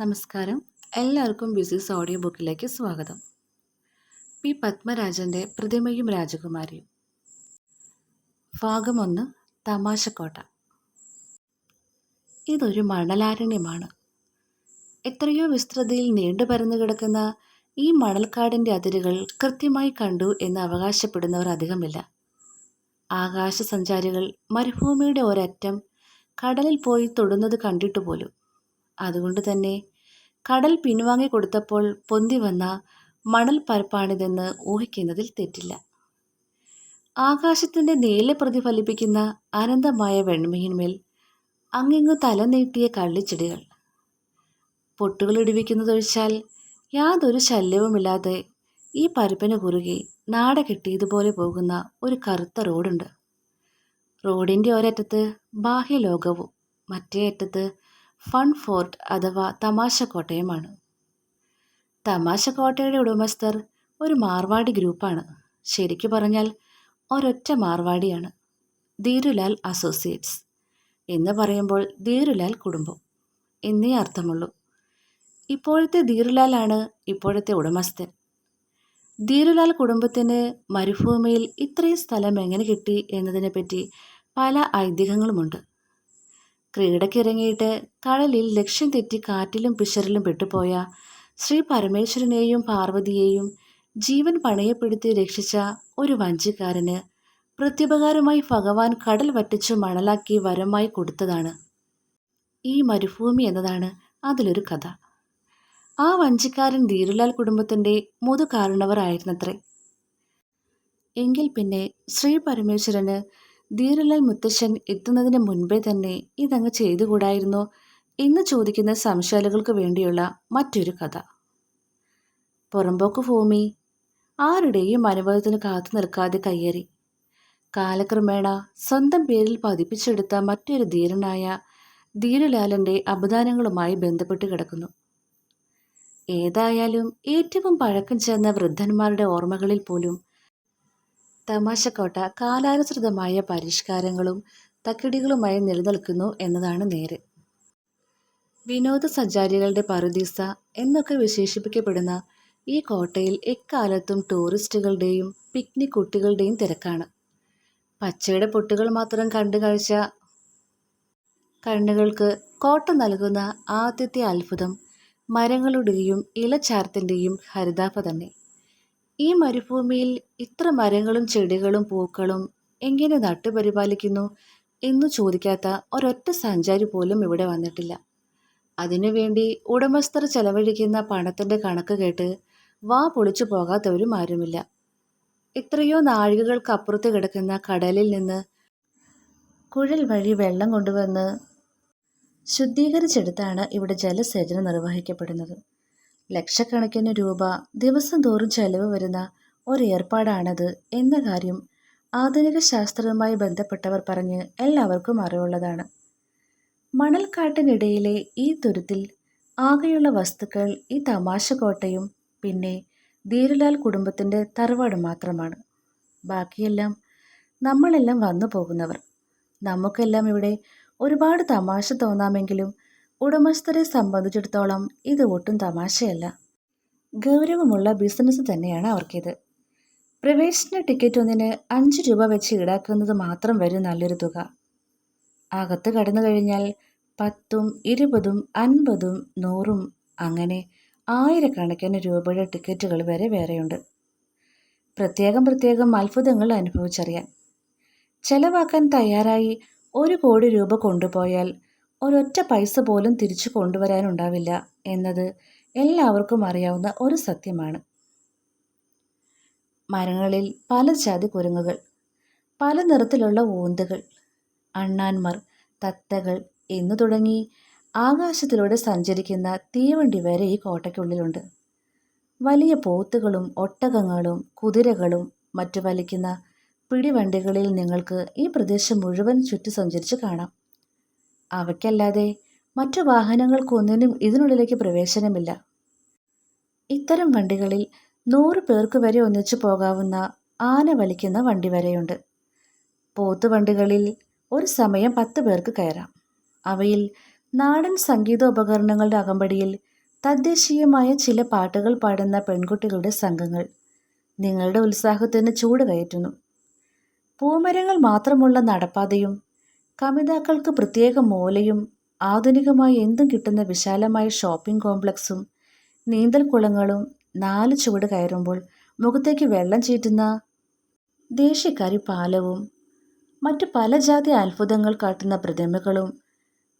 നമസ്കാരം. എല്ലാവർക്കും business audio ബുക്കിലേക്ക് സ്വാഗതം. പി പത്മരാജന്റെ പ്രതിമയും രാജകുമാരിയും. ഭാഗം ഒന്ന് തമാശക്കോട്ട. ഇതൊരു മണലാരണ്യമാണ്. എത്രയോ വിസ്തൃതിയിൽ നീണ്ടു പരന്നു കിടക്കുന്ന ഈ മണൽക്കാടിന്റെ അതിരുകൾ കൃത്യമായി കണ്ടു എന്ന് അവകാശപ്പെടുന്നവർ അധികമില്ല. ആകാശസഞ്ചാരികൾ മരുഭൂമിയുടെ ഒരറ്റം കടലിൽ പോയി തൊടുന്നത് കണ്ടിട്ടു പോലും അതുകൊണ്ട് തന്നെ കടൽ പിൻവാങ്ങി കൊടുത്തപ്പോൾ പൊന്തി വന്ന മണൽ പരപ്പാണിതെന്ന് ഊഹിക്കുന്നതിൽ തെറ്റില്ല. ആകാശത്തിന്റെ നീല പ്രതിഫലിപ്പിക്കുന്ന അനന്തമായ വെണ്മയിന്മേൽ അങ്ങിങ്ങു തല നീട്ടിയ കള്ളിച്ചെടികൾ. പൊട്ടുകളിടിവിക്കുന്നതൊഴിച്ചാൽ യാതൊരു ശല്യവുമില്ലാതെ ഈ പരപ്പിന് കുറുകെ നാട കെട്ടിയതുപോലെ പോകുന്ന ഒരു കറുത്ത റോഡുണ്ട്. റോഡിന്റെ ഒരറ്റത്ത് ബാഹ്യലോകവും മറ്റേ അറ്റത്ത് ഫൺ ഫോർട്ട് അഥവാ തമാശ കോട്ടയമാണ് തമാശ കോട്ടയുടെ ഉടമസ്ഥർ ഒരു മാർവാടി ഗ്രൂപ്പാണ്. ശരിക്കു പറഞ്ഞാൽ ഒരൊറ്റ മാർവാടിയാണ്. ധീരുലാൽ അസോസിയേറ്റ്സ് എന്ന് പറയുമ്പോൾ ധീരുലാൽ കുടുംബം എന്നേ അർത്ഥമുള്ളൂ. ഇപ്പോഴത്തെ ധീരുലാലാണ് ഇപ്പോഴത്തെ ഉടമസ്ഥൻ. ധീരുലാൽ കുടുംബത്തിന് മരുഭൂമിയിൽ ഇത്രയും സ്ഥലം എങ്ങനെ കിട്ടി എന്നതിനെപ്പറ്റി പല ഐതിഹ്യങ്ങളുമുണ്ട്. ക്രീഡക്കിറങ്ങിയിട്ട് കടലിൽ ലക്ഷ്യം തെറ്റി കാറ്റിലും പിശറിലും പെട്ടുപോയ ശ്രീ പരമേശ്വരനെയും പാർവതിയെയും ജീവൻ പണയപ്പെടുത്തി രക്ഷിച്ച ഒരു വഞ്ചിക്കാരന് പ്രത്യുപകാരമായി ഭഗവാൻ കടൽ വറ്റിച്ചു മണലാക്കി വരമായി കൊടുത്തതാണ്. ഈ മരുഭൂമി എന്നതാണ് അതിലൊരു കഥ. ആ വഞ്ചിക്കാരൻ ധീരുലാൽ കുടുംബത്തിന്റെ മുതുകാരണവർ ആയിരുന്നത്രേ. എങ്കിൽ പിന്നെ ശ്രീ പരമേശ്വരന് ധീരുലാൽ മുത്തശ്ശൻ എത്തുന്നതിന് മുൻപേ തന്നെ ഇതങ്ങ് ചെയ്തുകൂടായിരുന്നോ എന്ന് ചോദിക്കുന്ന സംശയാലുകൾക്ക് വേണ്ടിയുള്ള മറ്റൊരു കഥ. പുറമ്പോക്ക് ഭൂമി. ആരുടെയും അനുഭവത്തിന് കാത്തു നിൽക്കാതെ കയ്യേറി. കാലക്രമേണ സ്വന്തം പേരിൽ പതിപ്പിച്ചെടുത്ത മറ്റൊരു ധീരനായ ധീരലാലന്റെ അപദാനങ്ങളുമായി ബന്ധപ്പെട്ട് കിടക്കുന്നു. ഏതായാലും ഏറ്റവും പഴക്കം ചെന്ന വൃദ്ധന്മാരുടെ ഓർമ്മകളിൽ പോലും തമാശക്കോട്ട കാലാനുസൃതമായ പരിഷ്കാരങ്ങളും തക്കിടികളുമായി നിലനിൽക്കുന്നു എന്നതാണ് നേര്. വിനോദസഞ്ചാരികളുടെ പറുദീസ എന്നൊക്കെ വിശേഷിപ്പിക്കപ്പെടുന്ന ഈ കോട്ടയിൽ എക്കാലത്തും ടൂറിസ്റ്റുകളുടെയും പിക്നിക് കുട്ടികളുടെയും തിരക്കാണ്. പച്ചയുടെ പൊട്ടുകൾ മാത്രം കണ്ടു കാഴ്ച. കണ്ണുകൾക്ക് കോട്ട നൽകുന്ന ആദ്യത്തെ അത്ഭുതം മരങ്ങളുടെയും ഇലച്ചാർത്തിന്റെയും ഹരിതാഭ തന്നെ. ഈ മരുഭൂമിയിൽ ഇത്ര മരങ്ങളും ചെടികളും പൂക്കളും എങ്ങനെ നട്ടുപരിപാലിക്കുന്നു എന്നു ചോദിക്കാത്ത ഒരൊറ്റ സഞ്ചാരി പോലും ഇവിടെ വന്നിട്ടില്ല. അതിനുവേണ്ടി ഉടമസ്ഥർ ചെലവഴിക്കുന്ന പണത്തിന്റെ കണക്ക് കേട്ട് വാ പൊളിച്ചു പോകാത്തവരും ആരുമില്ല. എത്രയോ നാഴികകൾക്കപ്പുറത്ത് കിടക്കുന്ന കടലിൽ നിന്ന് കുഴൽ വഴി വെള്ളം കൊണ്ടുവന്ന് ശുദ്ധീകരിച്ചെടുത്താണ് ഇവിടെ ജലസേചനം നിർവഹിക്കപ്പെടുന്നത്. ലക്ഷക്കണക്കിന് രൂപ ദിവസം തോറും ചെലവ് വരുന്ന ഒരേർപ്പാടാണത് എന്ന കാര്യം ആധുനിക ശാസ്ത്രവുമായി ബന്ധപ്പെട്ടവർ പറഞ്ഞ് എല്ലാവർക്കും അറിവുള്ളതാണ്. മണൽക്കാട്ടിനിടയിലെ ഈ തുരുത്തിൽ ആകെയുള്ള വസ്തുക്കൾ ഈ തമാശ കോട്ടയും പിന്നെ ധീരലാൽ കുടുംബത്തിന്റെ തറവാട് മാത്രമാണ്. ബാക്കിയെല്ലാം നമ്മളെല്ലാം വന്നു പോകുന്നവർ നമുക്കെല്ലാം ഇവിടെ ഒരുപാട് തമാശ തോന്നാമെങ്കിലും ഉടമസ്ഥരെ സംബന്ധിച്ചിടത്തോളം ഇത് ഒട്ടും തമാശയല്ല. ഗൗരവമുള്ള ബിസിനസ് തന്നെയാണ് അവർക്കിത്. പ്രവേശന ടിക്കറ്റ് ഒന്നിന് അഞ്ച് രൂപ വെച്ച് ഈടാക്കുന്നത് മാത്രം വരും നല്ലൊരു തുക. അകത്ത് കടന്നു കഴിഞ്ഞാൽ പത്തും ഇരുപതും അൻപതും നൂറും അങ്ങനെ ആയിരക്കണക്കിന് രൂപയുടെ ടിക്കറ്റുകൾ വരെ വേറെയുണ്ട്. പ്രത്യേകം പ്രത്യേകം അത്ഭുതങ്ങൾ അനുഭവിച്ചറിയാൻ. ചെലവാക്കാൻ തയ്യാറായി ഒരു കോടി രൂപ കൊണ്ടുപോയാൽ ഒരൊറ്റ പൈസ പോലും തിരിച്ചു കൊണ്ടുവരാനുണ്ടാവില്ല എന്നത് എല്ലാവർക്കും അറിയാവുന്ന ഒരു സത്യമാണ്. മരങ്ങളിൽ പല ജാതി കുരങ്ങുകൾ പല നിറത്തിലുള്ള ഊന്തുകൾ അണ്ണാന്മാർ തത്തകൾ എന്നു തുടങ്ങി ആകാശത്തിലൂടെ സഞ്ചരിക്കുന്ന തീവണ്ടി വരെ ഈ കോട്ടയ്ക്കുള്ളിലുണ്ട്. വലിയ പോത്തുകളും ഒട്ടകങ്ങളും കുതിരകളും മറ്റു വലിക്കുന്ന പിടിവണ്ടികളിൽ നിങ്ങൾക്ക് ഈ പ്രദേശം മുഴുവൻ ചുറ്റി സഞ്ചരിച്ച് കാണാം. അവയ്ക്കല്ലാതെ മറ്റു വാഹനങ്ങൾക്കൊന്നിനും ഇതിനുള്ളിലേക്ക് പ്രവേശനമില്ല. ഇത്തരം വണ്ടികളിൽ നൂറ് പേർക്ക് വരെ ഒന്നിച്ചു പോകാവുന്ന ആന വലിക്കുന്ന വണ്ടി വരെയുണ്ട്. പോത്തുവണ്ടികളിൽ ഒരു സമയം പത്ത് പേർക്ക് കയറാം. അവയിൽ നാടൻ സംഗീതോപകരണങ്ങളുടെ അകമ്പടിയിൽ തദ്ദേശീയമായ ചില പാട്ടുകൾ പാടുന്ന പെൺകുട്ടികളുടെ സംഘങ്ങൾ നിങ്ങളുടെ ഉത്സാഹത്തിന് ചൂട് കയറ്റുന്നു. പൂമരങ്ങൾ മാത്രമുള്ള നടപ്പാതയും കമിതാക്കൾക്ക് പ്രത്യേക മൂലയും ആധുനികമായി എന്തും കിട്ടുന്ന വിശാലമായ ഷോപ്പിംഗ് കോംപ്ലക്സും നീന്തൽക്കുളങ്ങളും നാല് ചുവട് കയറുമ്പോൾ മുഖത്തേക്ക് വെള്ളം ചീറ്റുന്ന ദേശീയക്കാരി പാലവും മറ്റു പല ജാതി അത്ഭുതങ്ങൾ കാട്ടുന്ന പ്രതിമകളും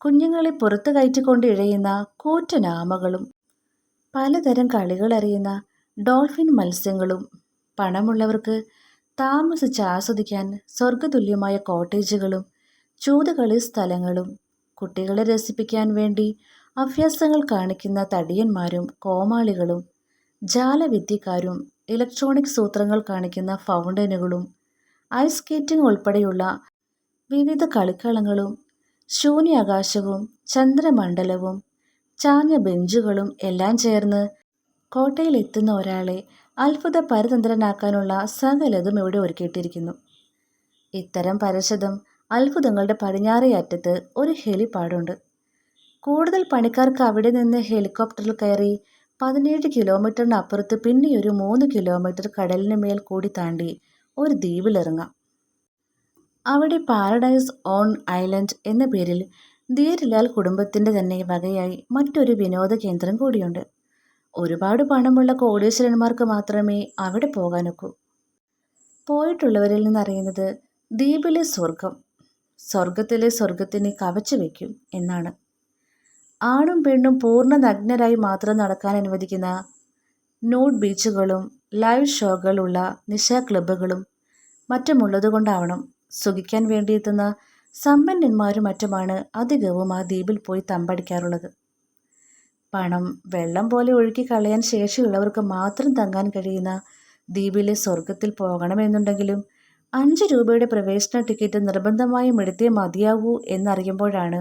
കുഞ്ഞുങ്ങളെ പുറത്തു കയറ്റിക്കൊണ്ട് ഇഴയുന്ന കൂറ്റനാമകളും പലതരം കളികളറിയുന്ന ഡോൾഫിൻ മത്സ്യങ്ങളും പണമുള്ളവർക്ക് താമസിച്ച് ആസ്വദിക്കാൻ സ്വർഗതുല്യമായ കോട്ടേജുകളും ചൂതുകളി സ്ഥലങ്ങളും കുട്ടികളെ രസിപ്പിക്കാൻ വേണ്ടി അഭ്യാസങ്ങൾ കാണിക്കുന്ന തടിയന്മാരും കോമാളികളും ജാലവിദ്യക്കാരും ഇലക്ട്രോണിക് സൂത്രങ്ങൾ കാണിക്കുന്ന ഫൗണ്ടനുകളും ഐസ് സ്കേറ്റിംഗ് ഉൾപ്പെടെയുള്ള വിവിധ കളിക്കളങ്ങളും ശൂന്യാകാശവും ചന്ദ്രമണ്ഡലവും ചാഞ്ഞ ബെഞ്ചുകളും എല്ലാം ചേർന്ന് കോട്ടയിലെത്തുന്ന ഒരാളെ അത്ഭുത പരതന്ത്രനാക്കാനുള്ള സകലതും ഇവിടെ ഒരുക്കിയിട്ടിരിക്കുന്നു. ഇത്തരം പരശതം അത്ഭുതങ്ങളുടെ പടിഞ്ഞാറേ അറ്റത്ത് ഒരു ഹെലിപ്പാടുണ്ട് കൂടുതൽ പണിക്കാർക്ക് അവിടെ നിന്ന് ഹെലികോപ്റ്ററിൽ കയറി പതിനേഴ് കിലോമീറ്ററിനപ്പുറത്ത് പിന്നെ ഒരു മൂന്ന് കിലോമീറ്റർ കടലിന് മേൽ കൂടി താണ്ടി ഒരു ദ്വീപിലിറങ്ങാം. അവിടെ പാരഡൈസ് ഓൺ ഐലൻഡ് എന്ന പേരിൽ ധീരലാൽ കുടുംബത്തിന്റെ തന്നെ വകയായി മറ്റൊരു വിനോദ കേന്ദ്രം കൂടിയുണ്ട്. ഒരുപാട് പണമുള്ള കോടീശ്വരന്മാർക്ക് മാത്രമേ അവിടെ പോകാനൊക്കൂ. പോയിട്ടുള്ളവരിൽ നിന്നറിയുന്നത് ദ്വീപിലെ സ്വർഗം സ്വർഗത്തിലെ സ്വർഗത്തിനെ കവച്ചു വയ്ക്കും എന്നാണ്. ആണും പെണ്ണും പൂർണ നഗ്നരായി മാത്രം നടക്കാൻ അനുവദിക്കുന്ന നൂഡ് ബീച്ചുകളും ലൈവ് ഷോകളുള്ള നിശാ ക്ലബ്ബുകളും മറ്റുമുള്ളതുകൊണ്ടാവണം സുഖിക്കാൻ വേണ്ടിയെത്തുന്ന സമ്പന്നന്മാരും മറ്റുമാണ് അധികവും ആ ദ്വീപിൽ പോയി തമ്പടിക്കാറുള്ളത്. പണം വെള്ളം പോലെ ഒഴുക്കി കളയാൻ ശേഷിയുള്ളവർക്ക് മാത്രം തങ്ങാൻ കഴിയുന്ന ദ്വീപിലെ സ്വർഗത്തിൽ പോകണമെന്നുണ്ടെങ്കിലും അഞ്ച് രൂപയുടെ പ്രവേശന ടിക്കറ്റ് നിർബന്ധമായും എടുത്തേ മതിയാവൂ എന്നറിയുമ്പോഴാണ്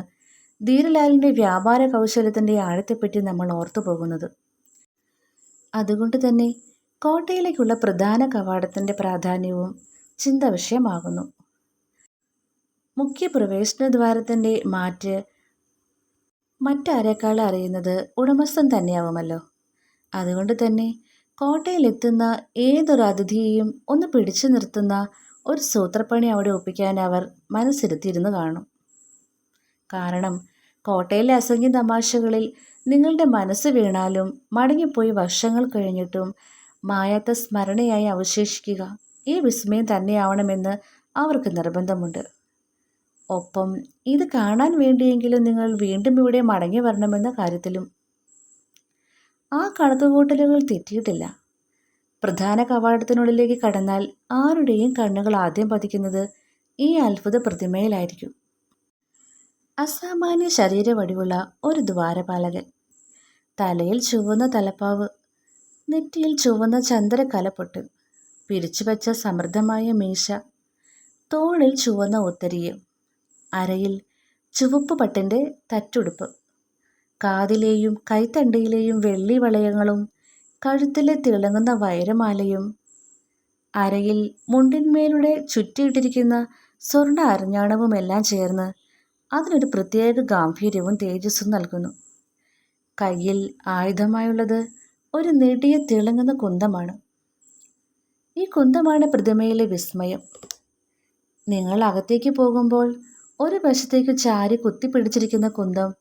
ധീരലാലിന്റെ വ്യാപാര കൗശലത്തിന്റെ ആഴത്തെപ്പറ്റി നമ്മൾ ഓർത്തു പോകുന്നത്. അതുകൊണ്ട് തന്നെ കോട്ടയിലേക്കുള്ള പ്രധാന കവാടത്തിന്റെ പ്രാധാന്യവും ചിന്ത വിഷയമാകുന്നു. മുഖ്യ പ്രവേശന ദ്വാരത്തിന്റെ മാറ്റ് മറ്റാരേക്കാൾ അറിയുന്നത് ഉടമസ്ഥൻ തന്നെയാവുമല്ലോ. അതുകൊണ്ട് തന്നെ കോട്ടയിലെത്തുന്ന ഏതൊരു അതിഥിയെയും ഒന്ന് പിടിച്ചു നിർത്തുന്ന ഒരു സൂത്രപ്പണി അവിടെ ഒപ്പിക്കാൻ അവർ മനസ്സിരുത്തിയിരുന്നു കാണും. കാരണം കോട്ടയിലെ അസംഖ്യം തമാശകളിൽ നിങ്ങളുടെ മനസ്സ് വീണാലും മടങ്ങിപ്പോയി വർഷങ്ങൾ കഴിഞ്ഞിട്ടും മായാത്ത സ്മരണയായി അവശേഷിക്കുക ഈ വിസ്മയം തന്നെയാവണമെന്ന് അവർക്ക് നിർബന്ധമുണ്ട്. ഒപ്പം ഇത് കാണാൻ വേണ്ടിയെങ്കിലും നിങ്ങൾ വീണ്ടും ഇവിടെ മടങ്ങി വരണമെന്ന കാര്യത്തിലും ആ കണക്കുകൂട്ടലുകൾ തെറ്റിയിട്ടില്ല. പ്രധാന കവാടത്തിനുള്ളിലേക്ക് കടന്നാൽ ആരുടെയും കണ്ണുകൾ ആദ്യം പതിക്കുന്നത് ഈ അത്ഭുത പ്രതിമയിലായിരിക്കും. അസാമാന്യ ശരീരവടിവുള്ള ഒരു ദ്വാരപാലകൻ. തലയിൽ ചുവന്ന തലപ്പാവ് നെറ്റിയിൽ ചുവന്ന ചന്ദ്രകലപ്പൊട്ട് പിരിച്ചുവെച്ച സമൃദ്ധമായ മീശ തോളിൽ ചുവന്ന ഒത്തരിയും അരയിൽ ചുവപ്പ് പട്ടിന്റെ തറ്റുടുപ്പ് കാതിലെയും കൈത്തണ്ടിയിലെയും വെള്ളി വളയങ്ങളും കഴുത്തിലെ തിളങ്ങുന്ന വൈരമാലയും അരയിൽ മുണ്ടിന്മേലൂടെ ചുറ്റിയിട്ടിരിക്കുന്ന സ്വർണ അരഞ്ഞാണവും എല്ലാം ചേർന്ന് അതിനൊരു പ്രത്യേക ഗാംഭീര്യവും തേജസ്സും നൽകുന്നു. കയ്യിൽ ആയുധമായുള്ളത് ഒരു നെടിയ തിളങ്ങുന്ന കുന്തമാണ്. ഈ കുന്തമാണ് പ്രതിമയിലെ വിസ്മയം. നിങ്ങൾ അകത്തേക്ക് പോകുമ്പോൾ ഒരു വശത്തേക്ക് ചാരി കുത്തിപ്പിടിച്ചിരിക്കുന്ന കുന്തം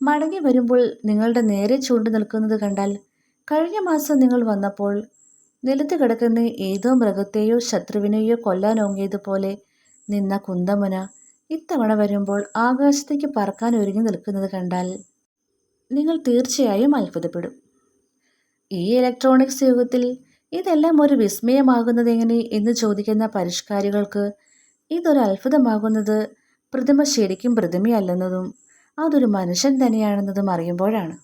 മടങ്ങി വരുമ്പോൾ നിങ്ങളുടെ നേരെ ചൂണ്ടു നിൽക്കുന്നത് കണ്ടാൽ കഴിഞ്ഞ മാസം നിങ്ങൾ വന്നപ്പോൾ നിലത്ത് കിടക്കുന്ന ഏതോ മൃഗത്തെയോ ശത്രുവിനെയോ കൊല്ലാനോങ്ങിയതുപോലെ നിന്ന കുന്തമുന ഇത്തവണ വരുമ്പോൾ ആകാശത്തേക്ക് പറക്കാൻ ഒരുങ്ങി നിൽക്കുന്നത് കണ്ടാൽ നിങ്ങൾ തീർച്ചയായും അത്ഭുതപ്പെടും. ഈ ഇലക്ട്രോണിക്സ് യുഗത്തിൽ ഇതെല്ലാം ഒരു വിസ്മയമാകുന്നത് എങ്ങനെ എന്ന് ചോദിക്കുന്ന പരിഷ്കാരികൾക്ക് ഇതൊരു അത്ഭുതമാകുന്നത് പ്രതിമ ശരിക്കും പ്രതിമയല്ലെന്നതും അതൊരു മനുഷ്യൻ തന്നെയാണെന്നതും അറിയുമ്പോഴാണ്.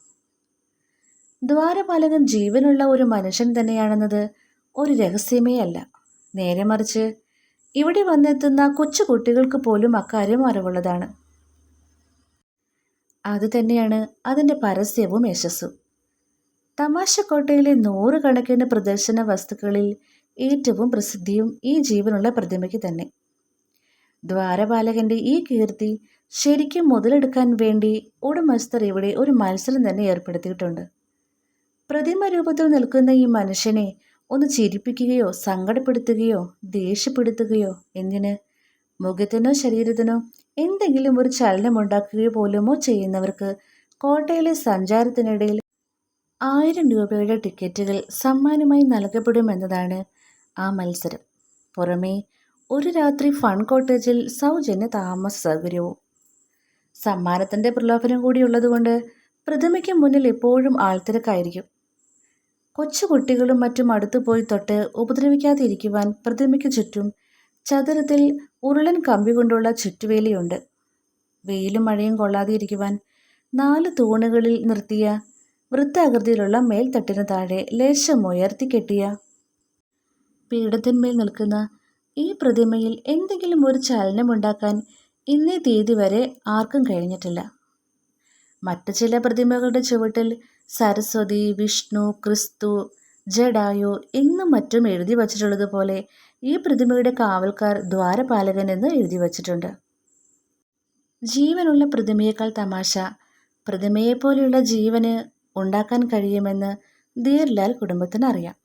ദ്വാരപാലകൻ ജീവനുള്ള ഒരു മനുഷ്യൻ തന്നെയാണെന്നത് ഒരു രഹസ്യമേ അല്ല. നേരെ മറിച്ച് ഇവിടെ വന്നെത്തുന്ന കൊച്ചു കുട്ടികൾക്ക് പോലും അക്കാര്യം അറിവുള്ളതാണ്. അതുതന്നെയാണ് അതിന്റെ പരസ്യവും യശസ്സും. തമാശക്കോട്ടയിലെ നൂറുകണക്കിന് പ്രദർശന വസ്തുക്കളിൽ ഏറ്റവും പ്രസിദ്ധിയും ഈ ജീവനുള്ള പ്രതിമയ്ക്ക് തന്നെ. ദ്വാരപാലകന്റെ ഈ കീർത്തി ശരിക്കും മുതലെടുക്കാൻ വേണ്ടി ഉടമസ്ഥർ ഇവിടെ ഒരു മത്സരം തന്നെ ഏർപ്പെടുത്തിയിട്ടുണ്ട്. പ്രതിമ രൂപത്തിൽ നിൽക്കുന്ന ഈ മനുഷ്യനെ ഒന്ന് ചിരിപ്പിക്കുകയോ സങ്കടപ്പെടുത്തുകയോ ദേഷ്യപ്പെടുത്തുകയോ എന്തിന്? മുഖത്തിനോ ശരീരത്തിനോ എന്തെങ്കിലും ഒരു ചലനമുണ്ടാക്കുകയോ പോലുമോ ചെയ്യുന്നവർക്ക് കോട്ടയിലെ സഞ്ചാരത്തിനിടയിൽ ആയിരം രൂപയുടെ ടിക്കറ്റുകൾ സമ്മാനമായി നൽകപ്പെടുമെന്നതാണ് ആ മത്സരം. പുറമേ ഒരു രാത്രി ഫൺ കോട്ടേജിൽ സൗജന്യ താമസ സൗകര്യവും. സമ്മാനത്തിന്റെ പ്രലോഭനം കൂടിയുള്ളതുകൊണ്ട് പ്രതിമയ്ക്ക് മുന്നിൽ എപ്പോഴും ആൾത്തിരക്കായിരിക്കും. കൊച്ചുകുട്ടികളും മറ്റും അടുത്തുപോയി തൊട്ട് ഉപദ്രവിക്കാതെ ഇരിക്കുവാൻ പ്രതിമയ്ക്ക് ചുറ്റും ചതുരത്തിൽ ഉരുളൻ കമ്പി കൊണ്ടുള്ള ചുറ്റുവേലിയുണ്ട്. വെയിലും മഴയും കൊള്ളാതെ ഇരിക്കുവാൻ നാല് തൂണുകളിൽ നിർത്തിയ വൃത്താകൃതിയിലുള്ള മേൽത്തട്ടിന് താഴെ ലേശം ഉയർത്തി കെട്ടിയ പീഠത്തിന്മേൽ നിൽക്കുന്ന ഈ പ്രതിമയിൽ എന്തെങ്കിലും ഒരു ചലനമുണ്ടാക്കാൻ ഇന്നേ തീയതി വരെ ആർക്കും കഴിഞ്ഞിട്ടില്ല. മറ്റു ചില പ്രതിമകളുടെ ചുവട്ടിൽ സരസ്വതി വിഷ്ണു ക്രിസ്തു ജഡായു എന്നും മറ്റും എഴുതി വച്ചിട്ടുള്ളതുപോലെ ഈ പ്രതിമയുടെ കാവൽക്കാർ ദ്വാരപാലകൻ എന്ന് എഴുതി വച്ചിട്ടുണ്ട്. ജീവനുള്ള പ്രതിമയേക്കാൾ തമാശ. പ്രതിമയെപ്പോലെയുള്ള ജീവന് ഉണ്ടാക്കാൻ കഴിയുമെന്ന് ധീർലാൽ കുടുംബത്തിന് അറിയാം.